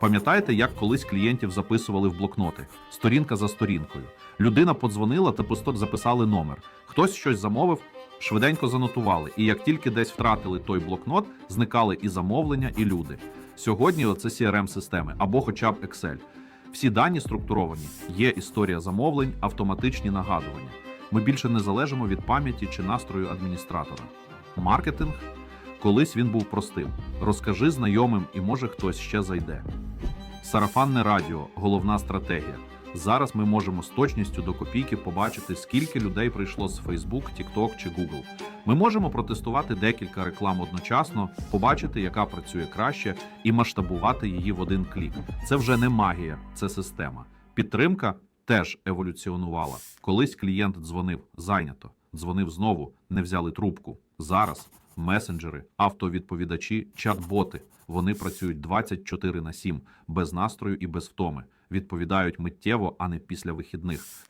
Пам'ятаєте, як колись клієнтів записували в блокноти, сторінка за сторінкою. Людина подзвонила та просто записали номер. Хтось щось замовив, швиденько занотували. І як тільки десь втратили той блокнот, зникали і замовлення, і люди. Сьогодні це crm системи або хоча б Excel. Всі дані структуровані, є історія замовлень, автоматичні нагадування. Ми більше не залежимо від пам'яті чи настрою адміністратора. Маркетинг колись він був простим. Розкажи знайомим, і може хтось ще зайде. Сарафанне радіо головна стратегія. Зараз ми можемо з точністю до копійки побачити, скільки людей прийшло з Facebook, TikTok чи Google. Ми можемо протестувати декілька реклам одночасно, побачити, яка працює краще, і масштабувати її в один клік. Це вже не магія, це система. Підтримка теж еволюціонувала. Колись клієнт дзвонив зайнято, дзвонив знову, не взяли трубку. Зараз месенджери, автовідповідачі, чат-боти. Вони працюють 24 на 7, без настрою і без втоми. Відповідають миттєво, а не після вихідних.